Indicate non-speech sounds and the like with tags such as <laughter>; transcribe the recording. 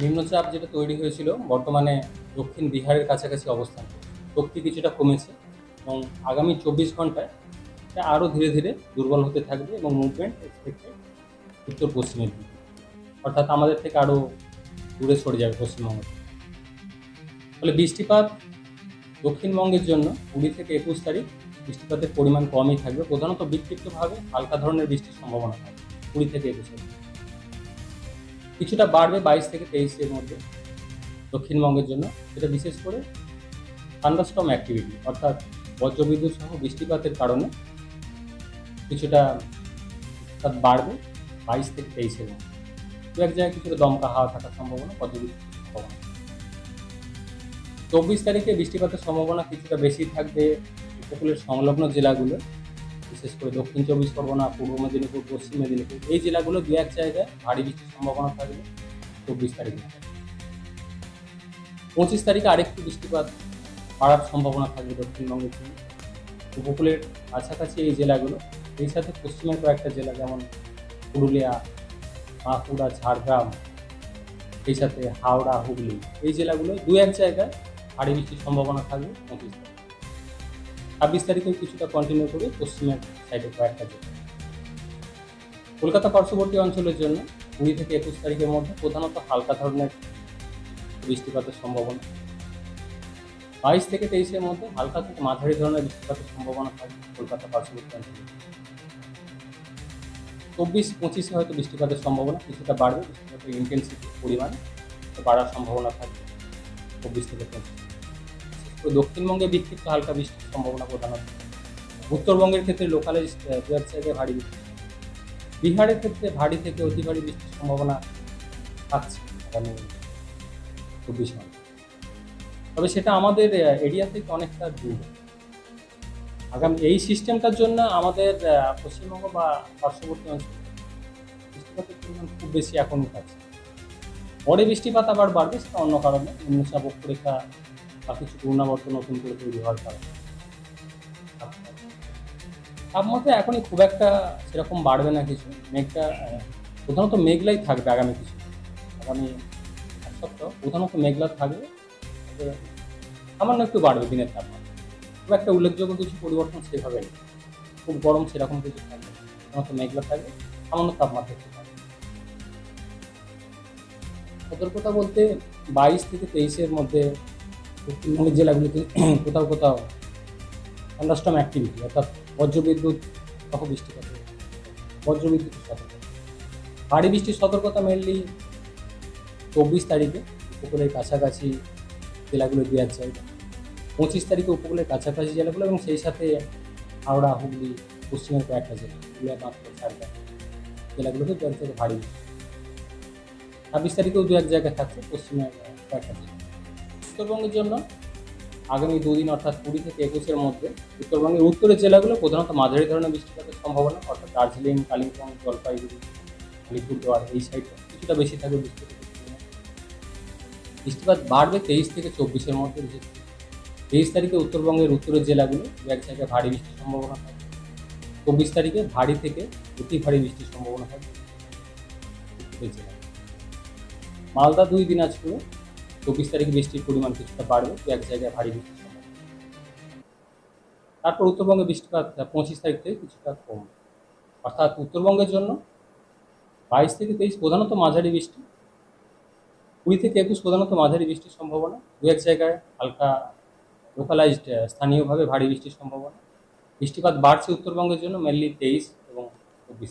নিম্নচাপ যেটা তৈরি হয়েছিল বর্তমানে দক্ষিণ বিহারের কাছাকাছি অবস্থান। শক্তি কিছুটা কমেছে এবং আগামী চব্বিশ ঘন্টায় এটা আরও ধীরে ধীরে দুর্বল হতে থাকবে এবং মুভমেন্ট এক্সপেক্টেড উত্তর পশ্চিমের দিকে। অর্থাৎ আমাদের থেকে আরও দূরে সরে যাবে পশ্চিমবঙ্গ। ফলে বৃষ্টিপাত দক্ষিণবঙ্গের জন্য কুড়ি থেকে একুশ তারিখ বৃষ্টিপাতের পরিমাণ কমই থাকবে। প্রধানত বিক্ষিপ্তভাবে হালকা ধরনের বৃষ্টির সম্ভাবনা থাকবে কুড়ি থেকে একুশ তারিখ। কিছুটা বাড়বে বাইশ থেকে তেইশের মধ্যে দক্ষিণবঙ্গের জন্য সেটা বিশেষ করে থান্ডারস্টম অ্যাক্টিভিটি অর্থাৎ বজ্রবিদ্যুৎ সহ বৃষ্টিপাতের কারণে কিছুটা অর্থাৎ বাড়বে বাইশ থেকে তেইশের মধ্যে। দু এক জায়গায় কিছুটা দমকা হাওয়া থাকার সম্ভাবনা, বজ্রবিদ্যুৎ চব্বিশ তারিখে বৃষ্টিপাতের সম্ভাবনা কিছুটা বেশি থাকবে উপকূলের সংলগ্ন জেলাগুলো বিশেষ করে দক্ষিণ চব্বিশ পরগনা, পূর্ব মেদিনীপুর, পশ্চিম মেদিনীপুর, এই জেলাগুলো দু এক জায়গায় ভারী বৃষ্টির সম্ভাবনা থাকবে চব্বিশ তারিখ পঁচিশ তারিখে আরেকটু বৃষ্টিপাত বাড়ার সম্ভাবনা থাকবে দক্ষিণবঙ্গের জন্য। উপকূলের কাছাকাছি এই জেলাগুলো এই সাথে পশ্চিমের কয়েকটা জেলা যেমন পুরুলিয়া, বাঁকুড়া, ঝাড়গ্রাম এই সাথে হাওড়া, হুগলি, এই জেলাগুলো দু এক জায়গায় ভারী বৃষ্টির সম্ভাবনা থাকবে পঁচিশ তারিখ। ছাব্বিশ তারিখেও কিছুটা কন্টিনিউ করে পশ্চিমের সাইডে কয়েকটা জেলা কলকাতা পার্শ্ববর্তী অঞ্চলের জন্য কুড়ি থেকে একুশ তারিখের মধ্যে প্রধানত হালকা ধরনের বৃষ্টিপাতের সম্ভাবনা। বাইশ থেকে তেইশের মধ্যে হালকা থেকে মাঝারি ধরনের বৃষ্টিপাতের সম্ভাবনা থাকবে কলকাতা পার্শ্ববর্তী অঞ্চলে। চব্বিশ, পঁচিশে হয়তো বৃষ্টিপাতের সম্ভাবনা, কিছুটা বাড়বে বৃষ্টিপাতের ইন্টেন্সিটি পরিমাণ বাড়ার সম্ভাবনা থাকবে চব্বিশ থেকে পঁচিশ। তো দক্ষিণবঙ্গে বিক্ষিপ্ত হালকা বৃষ্টির সম্ভাবনা প্রধানত। উত্তরবঙ্গের ক্ষেত্রে লোকালাইজ দু এক জায়গায় ভারী বৃষ্টি। বিহারের ক্ষেত্রে ভারী থেকে অতি ভারী বৃষ্টির সম্ভাবনা থাকছে চব্বিশ ঘণ্টা। তবে সেটা আমাদের এরিয়া থেকে অনেকটা দূর। আগামী, এই সিস্টেমটার জন্য আমাদের পশ্চিমবঙ্গ বা পার্শ্ববর্তী অঞ্চল বৃষ্টিপাতের পরিমাণ খুব বেশি এখনই থাকছে। পরে বৃষ্টিপাত আবার বাড়বে সেটা অন্য কারণে। নিম্নচাপ অক্ষরেখা বা কিছু ঘূর্ণাবর্ত নতুন করে তৈরি হওয়ার কারণে। তাপমাত্রা এখনই খুব একটা সেরকম বাড়বে না কিছু। মেঘটা প্রধানত মেঘলাই থাকবে আগামী কিছু। আগামী এক সপ্তাহ প্রধানত মেঘলা থাকবে। সামান্য একটু বাড়বে দিনের তাপমাত্রা। খুব একটা উল্লেখযোগ্য কিছু পরিবর্তন সেভাবে নেই। খুব গরম সেরকম কিছু থাকবে। প্রধানত মেঘলা থাকবে, সামান্য তাপমাত্রা একটু থাকবে সতর্কতা বলতে বাইশ থেকে তেইশের মধ্যে দক্ষিণবঙ্গের জেলাগুলিতে <clears throat> কোথাও কোথাও থান্ডারস্টম অ্যাক্টিভিটি অর্থাৎ বজ্রবিদ্যুৎ সহ বৃষ্টিপাত বজ্রবিদ্যুৎ সতর্কতা। ভারী বৃষ্টির সতর্কতা মেনলি চব্বিশ তারিখে উপকূলের কাছাকাছি জেলাগুলো দু এক জায়গা পঁচিশ তারিখে উপকূলের কাছাকাছি জেলাগুলো এবং সেই সাথে হাওড়া, হুগলি, পশ্চিমের কয়েকটা জেলা বাঁকুড়া, ঝাড়গ্রাম জেলাগুলোতে দু এক ভারী ছাব্বিশ তারিখেও দু এক জায়গায় থাকছে, পশ্চিমের কয়েকটা জেলা। উত্তরবঙ্গের জন্য আগামী দুদিন অর্থাৎ কুড়ি থেকে একুশের মধ্যে উত্তরবঙ্গের উত্তরের জেলাগুলো প্রধানত মাঝারি ধরনের বৃষ্টিপাতের সম্ভাবনা, অর্থাৎ দার্জিলিং, কালিম্পং, জলপাইগুড়ি, আলিপুরদুয়ার এই সাইডে কিছুটা বেশি থাকবে বৃষ্টিপাতের পরিমাণ। বৃষ্টিপাত বাড়বে তেইশ থেকে চব্বিশের মধ্যে বিশেষ তেইশ তারিখে উত্তরবঙ্গের উত্তরের জেলাগুলো এক জায়গায় ভারী বৃষ্টির সম্ভাবনা থাকবে। চব্বিশ তারিখে ভারী থেকে অতি ভারী বৃষ্টির সম্ভাবনা জেলায়। মালদা দুই দিনাজপুরে চব্বিশ তারিখে বৃষ্টির পরিমাণ কিছুটা বাড়বে দু এক জায়গায় ভারী বৃষ্টির সম্ভাবনা। তারপর উত্তরবঙ্গে বৃষ্টিপাত পঁচিশ তারিখ থেকে কিছুটা কমবে। অর্থাৎ উত্তরবঙ্গের জন্য বাইশ থেকে তেইশ প্রধানত মাঝারি বৃষ্টি, কুড়ি থেকে একুশ প্রধানত মাঝারি বৃষ্টির সম্ভাবনা, দু এক জায়গায় হালকা লোকালাইজড স্থানীয়ভাবে ভারী বৃষ্টির সম্ভাবনা। বৃষ্টিপাত বাড়ছে উত্তরবঙ্গের জন্য মেনলি তেইশ এবং চব্বিশ